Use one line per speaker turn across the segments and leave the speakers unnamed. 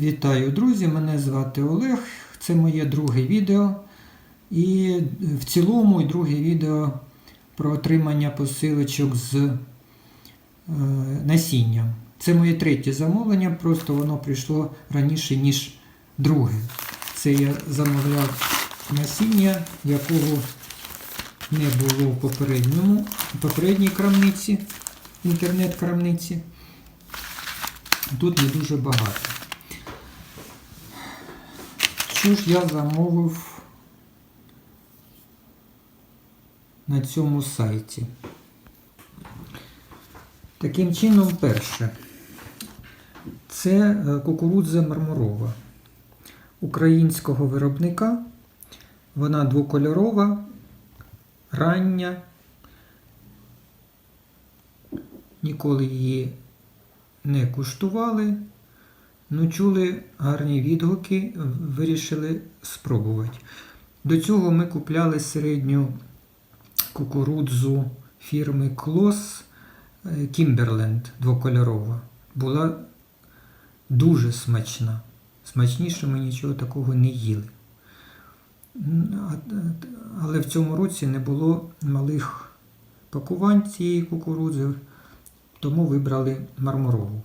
Вітаю, друзі! Мене звати Олег. Це моє друге відео. І в цілому і друге відео про отримання посилочок з е, насінням. Це моє третє замовлення, просто воно прийшло раніше, ніж друге. Це я замовляв насіння, якого не було в попередньому, в попередній крамниці, інтернет-крамниці. Тут не дуже багато. Що ж я замовив на цьому сайті? Таким чином, перше, це е, кукурудза мармурова українського виробника. Вона двокольорова, рання. Ніколи її не куштували. Ну, чули гарні відгуки, вирішили спробувати. До цього ми купляли середню кукурудзу фірми Клос Кімберленд двокольорова. Була дуже смачна. Смачніше ми нічого такого не їли. Але в цьому році не було малих пакувань цієї кукурудзи, тому вибрали мармурову.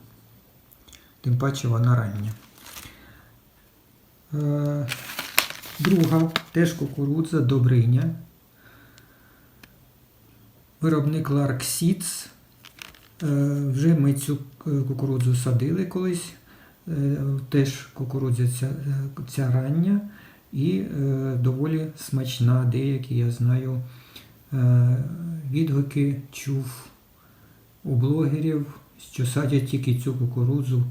Тим паче вона рання. Е, Друга теж кукурудза Добриня. Виробник Lark Seeds. Е, Вже ми цю кукурудзу садили колись. Е, Теж кукурудза ця, ця рання і доволі смачна. Деякі, я знаю, відгуки чув у блогерів, що садять тільки цю кукурудзу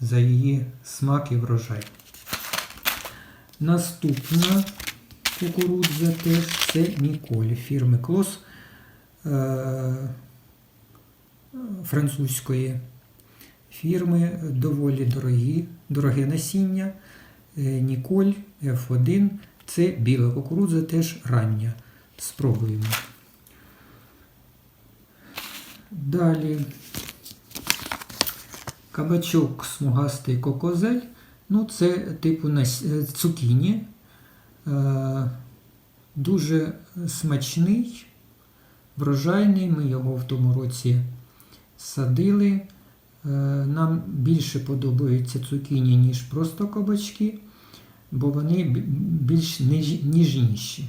за її смак і врожай. Наступна кукурудза теж це Ніколь фірми Клос е французької фірми. Доволі дорогі, дороге насіння. Е Ніколь F1. Це біла кукурудза, теж рання. Спробуємо. Далі Кабачок смугастий кокозель. Ну, це типу цукіні. Дуже смачний, врожайний. Ми його в тому році садили. Нам більше подобаються цукіні, ніж просто кабачки, бо вони більш ніжніші.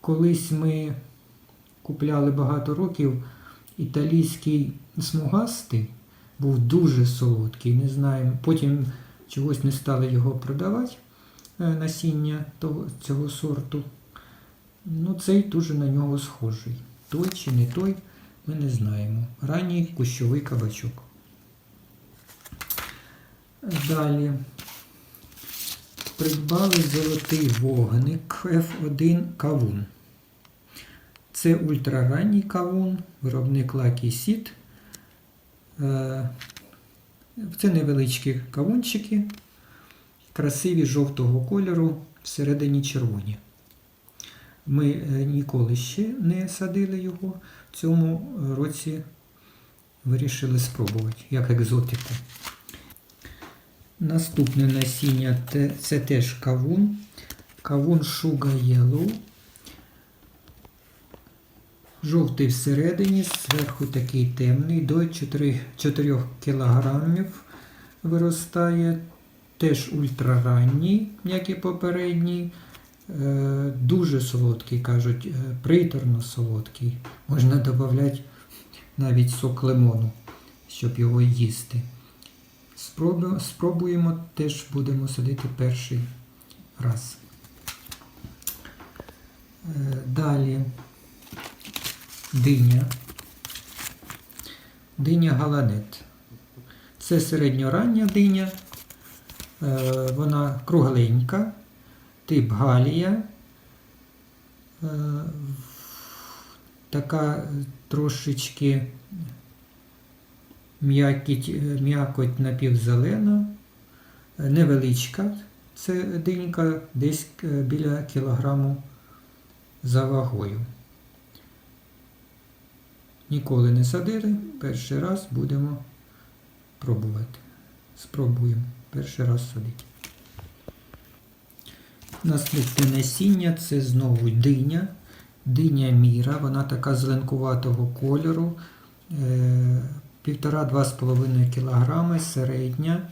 Колись ми купляли багато років, італійський смугастий був дуже солодкий. Не знаю, потім чогось не стали його продавати, насіння того, цього сорту. Ну, цей дуже на нього схожий. Той чи не той, ми не знаємо. Ранній кущовий кабачок. Далі придбали золотий вогник F1 кавун. Це ультраранній кавун, виробник Lucky Seed. Це невеличкі кавунчики, красиві жовтого кольору, всередині червоні. Ми ніколи ще не садили його. В цьому році вирішили спробувати як екзотику. Наступне насіння це теж кавун. Кавун Sugar Yellow. Жовтий всередині, зверху такий темний, до 4 4 кг виростає. Теж ультраранній, як і попередній. Дуже солодкий, кажуть, приторно солодкий. Можна додати навіть сок лимону, щоб його їсти. Спробуємо, спробуємо теж будемо садити перший раз. Далі диня. Диня галанет. Це середньорання диня. Вона кругленька, тип галія. Така трошечки м'якоть напівзелена, невеличка. Це динька десь біля кілограму за вагою. Ніколи не садили. Перший раз будемо пробувати. Спробуємо перший раз садити. Наступне насіння це знову диня. Диня міра, вона така зеленкуватого кольору. Е, 1,5-2,5 кг середня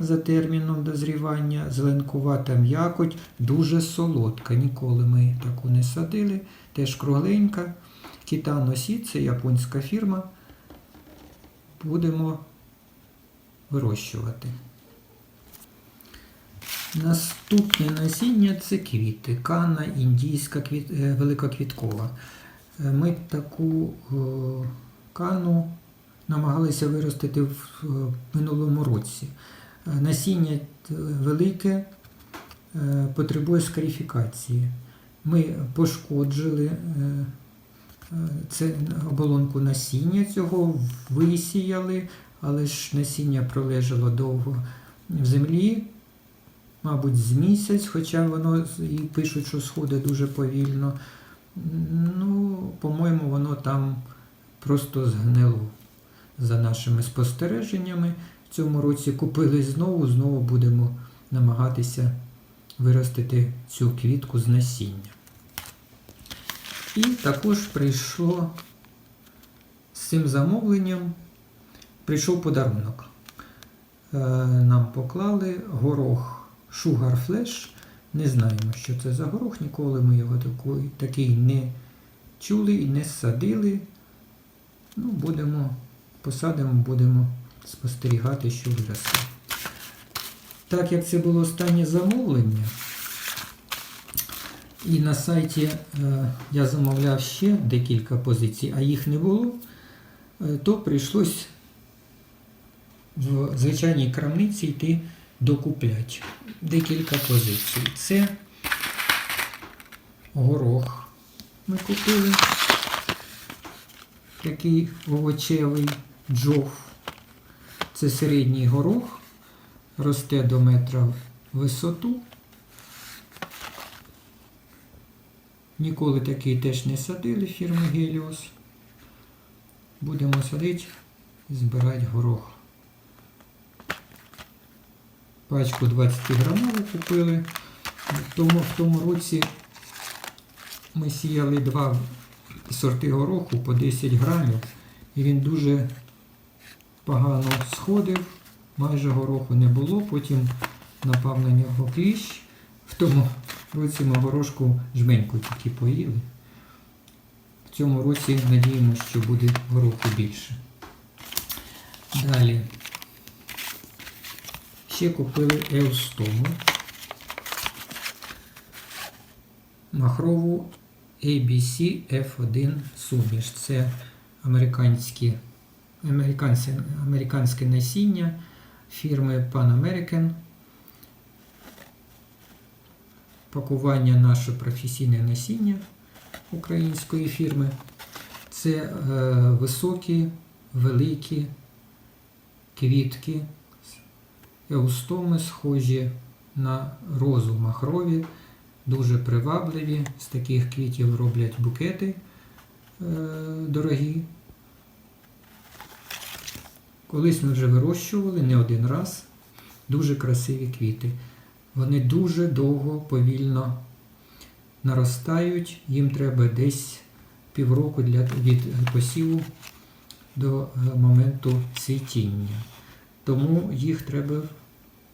за терміном дозрівання, зеленкувата м'якоть, дуже солодка. Ніколи ми таку не садили. Теж кругленька. Кітано Сід, це японська фірма. Будемо вирощувати. Наступне насіння це квіти. Канна індійська квіт... е, великоквіткова. Е, Ми таку е, кану намагалися виростити в минулому році. Насіння велике, потребує скарифікації. Ми пошкоджили це оболонку насіння цього, висіяли, але ж насіння пролежало довго в землі, мабуть, з місяць, хоча воно і пишуть, що сходить дуже повільно. Ну, по-моєму, воно там просто згнило за нашими спостереженнями. В цьому році купили знову, знову будемо намагатися виростити цю квітку з насіння. І також прийшло з цим замовленням, прийшов подарунок. Е, Нам поклали горох Sugar Flash. Не знаємо, що це за горох, ніколи ми його такий, не чули і не садили. Ну, будемо, посадимо, будемо спостерігати, що виросте. Так як це було останнє замовлення, і на сайті е, я замовляв ще декілька позицій, а їх не було, е, то прийшлось в звичайній крамниці йти докупляти декілька позицій. Це горох ми купили. Такий овочевий джов. Це середній горох, росте до метра в висоту. Ніколи такий теж не садили фірми Геліос. Будемо садити і збирати горох. Пачку 20 грамову купили. Тому, в тому році ми сіяли два сорти гороху по 10 грамів, і він дуже погано сходив, майже гороху не було, потім напав на нього кліщ. В тому році ми горошку жменьку тільки поїли. В цьому році надіємося, що буде гороху більше. Далі. Ще купили еустому. Махрову ABC F1 суміш. Це американські, американське, американське насіння фірми Pan American. Пакування наше професійне насіння української фірми. Це е, високі, великі квітки, еустоми, схожі на розу махрові, дуже привабливі. З таких квітів роблять букети е, дорогі. Колись ми вже вирощували не один раз дуже красиві квіти. Вони дуже довго, повільно наростають. Їм треба десь півроку для, від посіву до е, моменту цвітіння. Тому їх треба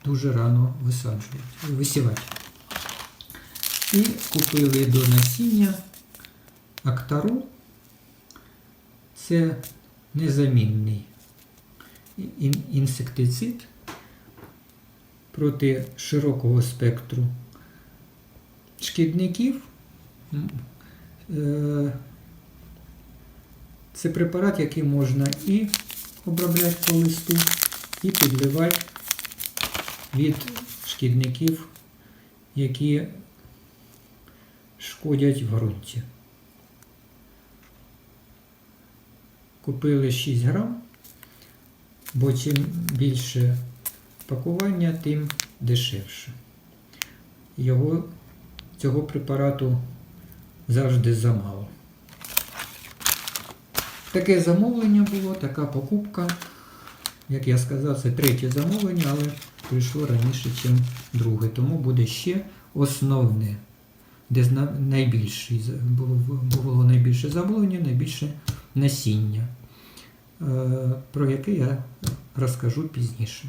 дуже рано висаджувати, висівати. І купили до насіння актару. Це незамінний інсектицид проти широкого спектру шкідників. Е, Це препарат, який можна і обробляти по листу, і підливати від шкідників, які шкодять в ґрунті. Купили 6 грам, бо чим більше пакування, тим дешевше. Його, цього препарату завжди замало. таке замовлення було, така покупка. Як я сказав, це третє замовлення, але прийшло раніше, ніж друге. Тому буде ще основне, де було, було найбільше замовлення, найбільше насіння, е, про яке я розкажу пізніше.